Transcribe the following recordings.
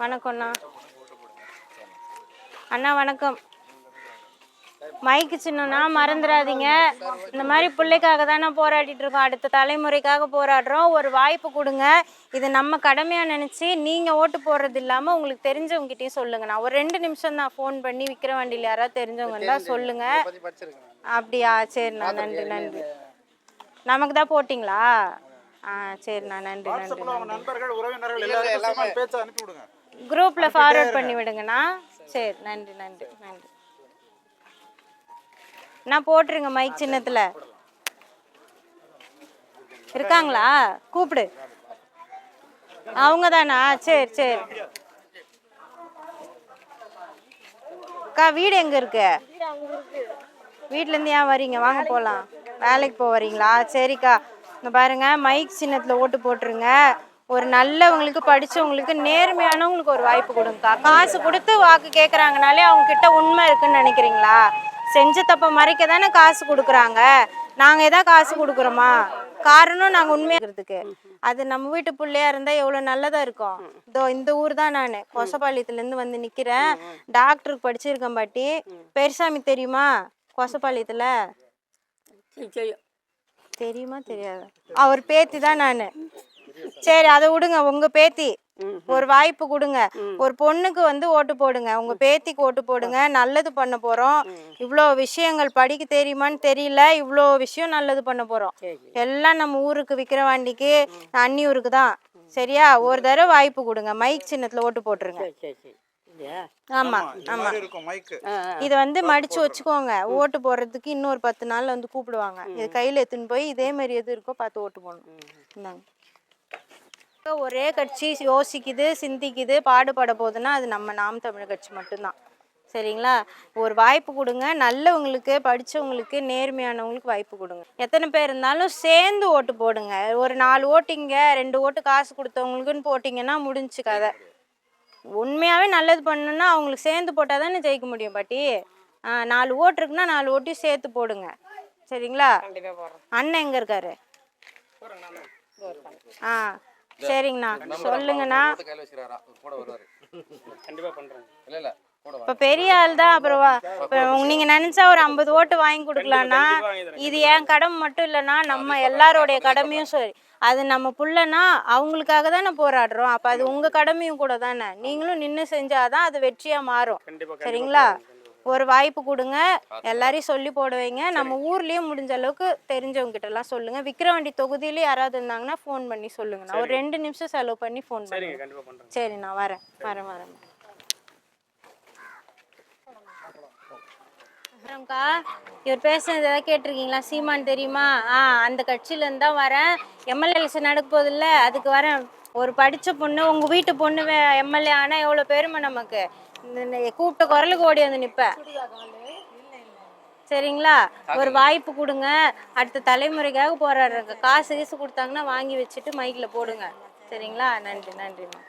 வணக்கம்ண்ணா அண்ணா. வணக்கம். மைக்கு சின்னம்னா மறந்துடாதீங்க. இந்த மாதிரி பிள்ளைக்காக தானே போராடிட்டு இருக்கோம். அடுத்த தலைமுறைக்காக போராடுறோம். ஒரு வாய்ப்பு கொடுங்க. இது நம்ம கடமையாக நினச்சி நீங்கள் ஓட்டு போடுறது இல்லாமல் உங்களுக்கு தெரிஞ்சவங்ககிட்டயும் சொல்லுங்கண்ணா. ஒரு ரெண்டு நிமிஷம் தான் ஃபோன் பண்ணி விற்கிற வண்டியில் யாராவது தெரிஞ்சவங்க இருந்தால் சொல்லுங்கள் அப்படியா சரிண்ணா. நன்றி நன்றி. நமக்கு தான் போட்டிங்களா? ஆ சரிண்ணா. நன்றி நன்றி நண்பர்கள் உறவினர்கள் எல்லாருக்கும் பேச்ச அனுப்பி விடுங்க குரூப்பில் ஃபார்வர்ட் பண்ணி விடுங்கண்ணா. சரி நன்றி நன்றி நன்றி. நான் போட்டுருங்க மைக் சின்னத்தில். இருக்காங்களா? கூப்பிடு. அவங்க தானா சரி சரி. அக்கா வீடு எங்க இருக்கு? வீட்டிலேருந்து ஏன் வரீங்க? வாங்க போகலாம் வேலைக்கு போக வரீங்களா? சரிக்கா. இங்க பாருங்க மைக் சின்னத்தில் ஓட்டு போட்டுருங்க. ஒரு நல்லவங்களுக்கு படிச்சவங்களுக்கு நேர்மையானவங்களுக்கு ஒரு வாய்ப்பு கொடுங்கக்கா. காசு கொடுத்து வாக்கு கேட்குறாங்கனாலே அவங்க கிட்ட உண்மை இருக்குன்னு நினைக்கிறீங்களா? செஞ்ச தப்ப மறைக்க தானே காசு கொடுக்குறாங்க. நாங்கள் எதாவது காசு கொடுக்குறோமா? காரணம் நாங்கள் உண்மையாகிறதுக்கு அது நம்ம வீட்டு பிள்ளையா இருந்தால் எவ்வளோ நல்லதாக இருக்கும். இதோ இந்த ஊர் தான் நான். கொசப்பாளையத்துலேருந்து வந்து நிற்கிறேன் டாக்டருக்கு படிச்சிருக்கேன் பாட்டி. பெருசாமி தெரியுமா? கொசப்பாளையத்தில்? தெரியுமா தெரியாது. அவர் பேத்தி தான் நான். சரி அதை விடுங்க உங்க பேத்தி ஒரு வாய்ப்பு கொடுங்க. ஒரு பொண்ணுக்கு வந்து ஓட்டு போடுங்க. உங்க பேத்திக்கு ஓட்டு போடுங்க. நல்லது பண்ண போறோம். இவ்வளோ விஷயங்கள் படிக்க தெரியுமான்னு தெரியல. இவ்வளோ விஷயம் நல்லது பண்ண போறோம். எல்லாம் நம்ம ஊருக்கு விக்கிரவாண்டிக்கு அன்னியூருக்கு தான். சரியா? ஒரு தடவை வாய்ப்பு கொடுங்க. மைக் சின்னத்துல ஓட்டு போட்டுருங்க. ஆமா மைக்கு. இது வந்து மடிச்சு வச்சுக்கோங்க. ஓட்டு போடுறதுக்கு இன்னொரு பத்து நாள்ல வந்து கூப்பிடுவாங்க. இது கையில எடுத்துன்னு போய் இதே மாதிரி எது இருக்கோ பார்த்து ஓட்டு போடணும். இந்தாங்க. ஒரே கட்சி யோசிக்குது சிந்திக்குது பாடுபட போகுதுன்னா அது நம்ம நாம் தமிழ் கட்சி மட்டும்தான். சரிங்களா? ஒரு வாய்ப்பு கொடுங்க. நல்லவங்களுக்கு படிச்சவங்களுக்கு நேர்மையானவங்களுக்கு வாய்ப்பு கொடுங்க. எத்தனை பேர் இருந்தாலும் சேர்ந்து ஓட்டு போடுங்க. ஒரு நாலு ஓட்டிங்க ரெண்டு ஓட்டு காசு கொடுத்தவங்களுக்குன்னு போட்டிங்கன்னா முடிஞ்சு கதை. உண்மையாகவே நல்லது பண்ணணும்னா அவங்களுக்கு சேர்ந்து போட்டால் தானே ஜெயிக்க முடியும் பாட்டி. நாலு ஓட்டு இருக்குன்னா நாலு ஓட்டையும் சேர்த்து போடுங்க. சரிங்களா? அண்ணன் எங்கே இருக்காரு? ஆ. சரிங்கண்ணா. சொல்லுங்கண்ணா. கையில் வச்சுக்கிறாரா? கூட வருவாரு. கண்டிப்பா பண்றேன். இல்ல இல்ல. கூட இப்போ பெரிய ஆள் தான் அப்புறம் வா- இப்போ நீங்க நினைச்சா ஒரு ஐம்பது ஓட்டு வாங்கி கொடுக்கலாம்னா இது என் கடமை மட்டும் இல்லைன்னா நம்ம எல்லாரோடைய கடமையும் சரி. அது நம்ம புள்ளனா அவங்களுக்காக தானே போராடுறோம். அப்போ அது உங்க கடமையும் கூட தானே. நீங்களும் நின்று செஞ்சாதான் அது வெற்றியா மாறும். சரிங்களா? ஒரு வாய்ப்பு கொடுங்க. எல்லாரையும் சொல்லி போட வைங்க நம்ம ஊர்லயும் முடிஞ்ச அளவுக்கு தெரிஞ்சவங்க கிட்ட எல்லாம் சொல்லுங்க. விக்கிரவாண்டி தொகுதியில யாராவது இருந்தாங்கன்னா ஃபோன் பண்ணி சொல்லுங்க. நான் ஒரு ரெண்டு நிமிஷம் செலவு பண்ணி ஃபோன் பண்ணுங்க கண்டிப்பா பண்றேன். சரி நான் வரேன். வரேன் வரேன். அப்புறம்க்கா இவர் பேசுனது ஏதாவது கேட்டிருக்கீங்களா? சீமான் தெரியுமா? ஆ அந்த கட்சியிலேருந்து தான் வரேன். எம்எல்ஏ எலெக்ஷன் நடக்க போதில்ல அதுக்கு வரேன். ஒரு படித்த பொண்ணு உங்கள் வீட்டு பொண்ணு எம்எல்ஏ ஆனால் எவ்வளோ பெருமை நமக்கு? கூப்பிட்ட குரலுக்கு ஓடி வந்து நிற்பேன் சரிங்களா? ஒரு வாய்ப்பு கொடுங்க. அடுத்த தலைமுறைக்காக போராடுறங்க காசு கீசு கொடுத்தாங்கன்னா வாங்கி வச்சுட்டு மைக்கில் போடுங்க. சரிங்களா? நன்றி நன்றிம்மா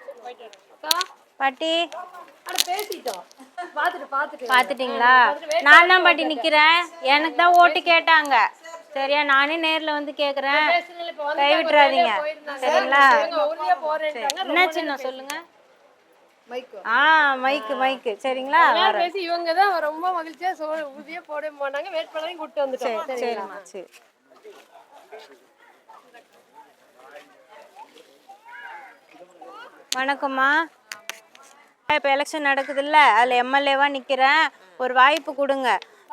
பாட்டி? பாத்துட்டீங்களா? நான் தான் பாட்டி நிக்கிறேன். எனக்கு தான் ஓட்டு கேட்டாங்க. சரியா நானே நேர்ல வந்து கேக்குறேன். கை விட்டுறாதீங்க சரிங்களா? சரி. என்ன சின்ன சொல்லுங்க? ஆ மைக்கு மைக்கு. சரிங்களா. பேசி இவங்க தான் ரொம்ப மகிழ்ச்சியா சோ உறுதியா போட கூட்டு வந்துட்டோம். சரி சரிம்மா சரி. வணக்கம்மா. இப்போ எலெக்ஷன் நடக்குதுல்ல அதில் எம்எல்ஏவாக நிற்கிறேன் ஒரு வாய்ப்பு கொடுங்க.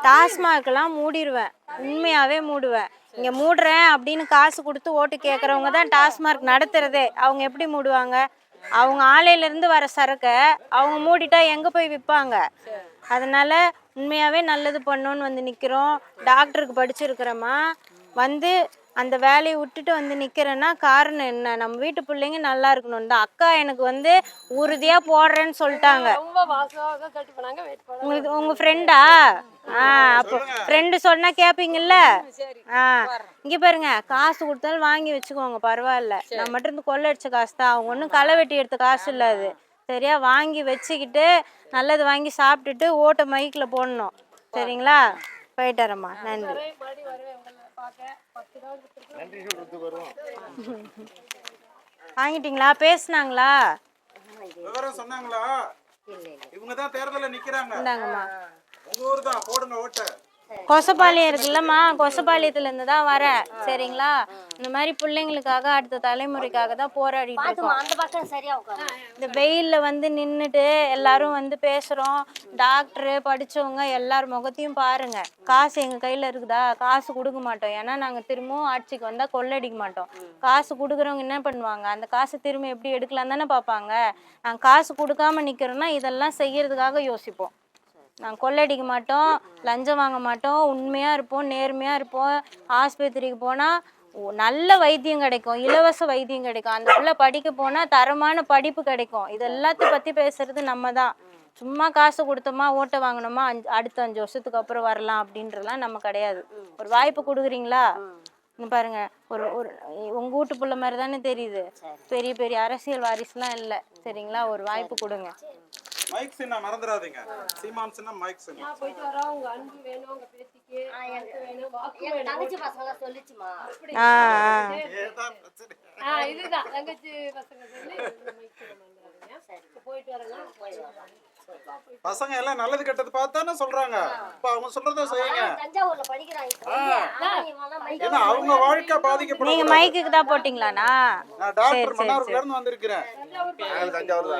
டாஸ்மார்க்கெல்லாம் மூடிடுவேன் உண்மையாகவே மூடுவேன். இங்கே மூடுறேன் அப்படின்னு காசு கொடுத்து ஓட்டு கேட்குறவங்க தான் டாஸ்மார்க் நடத்துறதே. அவங்க எப்படி மூடுவாங்க? அவங்க ஆலையிலேருந்து வர சரக்கை அவங்க மூடிட்டா எங்கே போய் விற்பாங்க அதனால் உண்மையாகவே நல்லது பண்ணோன்னு வந்து நிற்கிறோம் டாக்டருக்கு படிச்சிருக்கிறோமா வந்து அந்த வேலையை விட்டுட்டு வந்து நிற்கிறேன்னா காரணம் என்ன? நம்ம வீட்டு பிள்ளைங்க நல்லா இருக்கணும் தான் அக்கா எனக்கு வந்து உறுதியாக போடுறேன்னு சொல்லிட்டாங்க. உங்களுக்கு உங்கள் ஃப்ரெண்டா ஆ அப்போ ஃப்ரெண்டு சொன்னால் கேட்பீங்கல்ல ஆ. இங்கே பாருங்க காசு கொடுத்தாலும் வாங்கி வச்சுக்கோங்க பரவாயில்ல. நான் மட்டும் இருந்து கொள்ளடிச்ச காசு தான் அவங்க ஒன்றும் களை வெட்டி எடுத்த காசு இல்லை அது. சரியா? வாங்கி வச்சுக்கிட்டு நல்லது வாங்கி சாப்பிட்டுட்டு ஓட்டை மைக்கில் போடணும். சரிங்களா? போயிட்டு வரேம்மா. நன்றி. வாங்கிட்டீங்களா? பேசுனாங்களா? விவரம் சொன்னாங்களா? இவங்க தான் தேர்தல்ல நிக்கிறாங்க. இந்தாங்கம்மா. உங்க ஊர் தான் போடுங்க ஓட்டு. கொசப்பாளையம் இருக்குல்லம்மா கொசப்பாளையத்துல இருந்து தான் வரேன் சரிங்களா? இந்த மாதிரி பிள்ளைங்களுக்காக அடுத்த தலைமுறைக்காக தான் போராடிட்டு இந்த வெயில்ல வந்து நின்றுட்டு எல்லாரும் வந்து பேசுறோம். டாக்டரு படிச்சவங்க எல்லார் முகத்தையும் பாருங்க. காசு எங்க கையில இருக்குதா? காசு கொடுக்க மாட்டோம். ஏன்னா நாங்க திரும்பவும் ஆட்சிக்கு வந்தா கொள்ளடிக்க மாட்டோம். காசு கொடுக்குறவங்க என்ன பண்ணுவாங்க? அந்த காசு திரும்ப எப்படி எடுக்கலாம் தானே பார்ப்பாங்க. நாங்க காசு கொடுக்காம நிக்கிறோம்னா இதெல்லாம் செய்யறதுக்காக யோசிப்போம். நாங்கள் கொள்ளடிக்க மாட்டோம் லஞ்சம் வாங்க மாட்டோம் உண்மையாக இருப்போம் நேர்மையாக இருப்போம் ஆஸ்பத்திரிக்கு போனால் நல்ல வைத்தியம் கிடைக்கும் இலவச வைத்தியம் கிடைக்கும். அந்த பிள்ளை படிக்க போனால் தரமான படிப்பு கிடைக்கும். இது எல்லாத்தையும் பற்றி பேசுறது நம்ம தான் சும்மா காசு கொடுத்தோமா ஓட்டை வாங்கினோமா அஞ்சு அடுத்த அஞ்சு வருஷத்துக்கு அப்புறம் வரலாம் அப்படின்றலாம் நம்ம கிடையாது. ஒரு வாய்ப்பு கொடுக்குறீங்களா? இங்க பாருங்க ஒரு ஒரு உங்க வீட்டு புள்ள மாதிரி தானே தெரியுது. பெரிய பெரிய அரசியல் வாரிசுலாம் இல்லை. சரிங்களா? ஒரு வாய்ப்பு கொடுங்க. மைக் சின்ன மறந்துடாதீங்க சீமான் சின்ன மைக் சின்ன. போயிட்டு வரோம் உங்க அன்பு வேணும் உங்க பேத்திக்கு வாக்கு வேணும் வாக்கு வேணும். தங்கச்சி பசங்க சொல்லிச்சுமா? ஆ ஆ. ஏதான் பிரச்சனை. ஆ இதுதான். தங்கச்சி பசங்க சொல்லி மைக் சொல்ல மறந்துடாதீங்க. போயிட்டு வரேங்க பசங்க எல்லாம் நல்லது கெட்டது பார்த்தானே சொல்றாங்க. இப்ப அவங்க சொல்றத செய்யுங்க. ஏன்னா அவங்க வாழ்க்கை நீங்க பாதிக்கப்படும். மைக்குக்கு தான் போட்டீங்களாண்ணா? நான் டாக்டர் மன்னார்ல இருந்து வந்திருக்கிறேன்.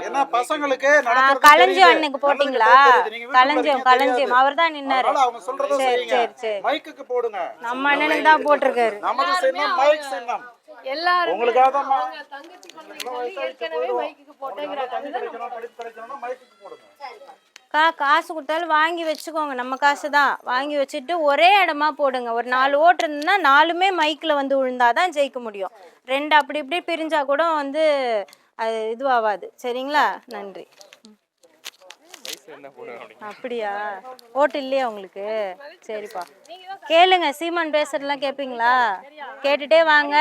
ஏன்னா பசங்களுக்கு களஞ்சியம் நல்லது போட்டீங்களா. நீங்க களஞ்சியம் களஞ்சியம். அவர் தான் நின்னாரு. அவங்க சொல்றத சரி செய்யுங்க. மைக்குக்கு போடுங்க. நம்ம அண்ணனுக்கு தான் போட்டிருக்காரு. நமது சின்னம் மைக் சின்னம். எல்லாரும் உங்களுக்காக தான் தங்கச்சி ஏற்கனவே மைக்குக்கு போட்டேங்கிறாங்க. கிடைக்கணும், படிப்பு கிடைக்கணும்னா மைக்குக்கு போடுங்க. கா காசு கொடுத்தாலும் வாங்கி வச்சுக்கோங்க. நம்ம காசு தான் வாங்கி வச்சுட்டு ஒரே இடமா போடுங்க. ஒரு நாலு ஓட்டு இருந்ததுன்னா நாலுமே மைக்கில் வந்து விழுந்தாதான் ஜெயிக்க முடியும். ரெண்டு அப்படி இப்படி பிரிஞ்சா கூட வந்து அது இதுவாகாது சரிங்களா? நன்றி. அப்படியா? ஓட்டு இல்லையா உங்களுக்கு? சரிப்பா. கேளுங்க. சீமான் பேசுறதுலாம் கேட்பீங்களா கேட்டுட்டே வாங்க.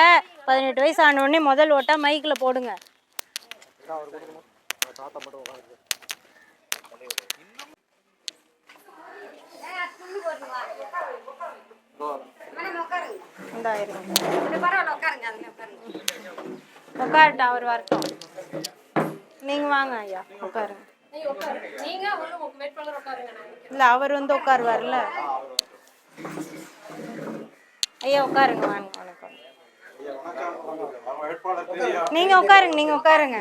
பதினெட்டு வயசு ஆன உடனே முதல் ஓட்டா மைக்கில் போடுங்க. உட்காருட்டா அவர் வரட்டும் நீங்க வாங்க ஐயா உட்காருங்க. இல்ல அவர் வந்து உட்காருவார்ல ஐயா உட்காருங்க. வாங்க வணக்கம் நீங்க உட்காருங்க நீங்க உட்காருங்க.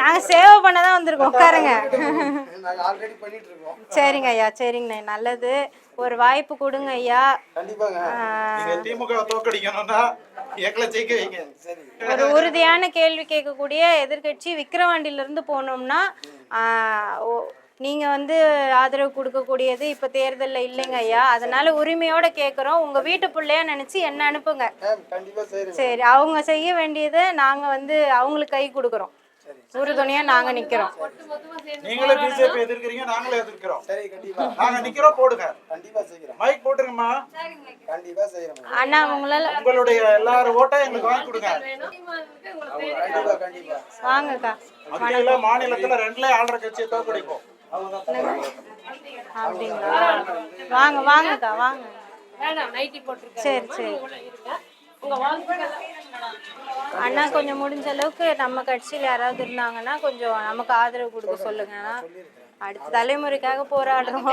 நாங்க சேவை பண்ண தான் வந்திருக்கோம் உட்காருங்க. நாங்க ஆல்ரெடி பண்ணிட்டு இருக்கோம் சரிங்க ஐயா சரிங்கண்ணே நல்லது. ஒரு வாய்ப்பு கொடுங்க ஐயா. ஒரு உறுதியான கேள்வி கேட்கக்கூடிய எதிர்க்கட்சி விக்கிரவாண்டியில இருந்து போனோம்னா நீங்க வந்து ஆதரவு கொடுக்கக்கூடியது இப்ப தேர்தல்ல இல்லைங்க ஐயா. அதனால உரிமையோட கேக்குறோம். உங்க வீட்டு பிள்ளையா நினைச்சு என்ன அனுப்புங்க. சரி அவங்க செய்ய வேண்டியதை நாங்க வந்து அவங்களுக்கு கை கொடுக்குறோம். உறுதுணையா நாங்க நிக்கிறோம். நீங்களும் பிஜேபி எதிர்க்கிறீங்க நாங்களும் எதிர்க்கிறோம். சரி கண்டிப்பா. நாங்க நிக்கிறோம் போடுங்க. கண்டிப்பா செய்யறேன் மைக் போட்டுருங்கம்மா. கண்டிப்பா செய்யறேன் அண்ணா உங்களால உங்களுடைய எல்லாரும் ஓட்டும் எங்களுக்கு வாங்கி கொடுங்க. கண்டிப்பா கண்டிப்பா. வாங்கக்கா. மாநிலத்துல ரெண்டுல ஆள்ற கட்சியை தோக்கடிப்போம் அப்படிங்களா? வாங்க வாங்கக்கா வாங்க. சரி சரி. அண்ணா கொஞ்சம் முடிஞ்ச அளவுக்கு நம்ம கட்சியில் யாராவது இருந்தாங்கன்னா கொஞ்சம் நமக்கு ஆதரவு கொடுக்க சொல்லுங்க. அடுத்த தலைமுறைக்காக போராடுறோம்.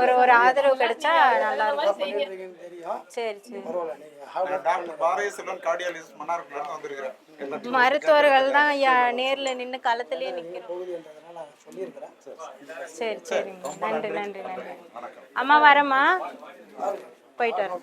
ஒரு ஒரு ஆதரவு கிடைச்சா நல்லா இருக்கும். சரி சரி. மருத்துவர்கள் தான் ஐயா நேர்ல நின்று களத்திலேயே நான் சொல்லியிருக்கிறேன். சரி சரிங்க. நன்றி நன்றி. நன்றி அம்மா வரேம்மா. போயிட்டு வரேன்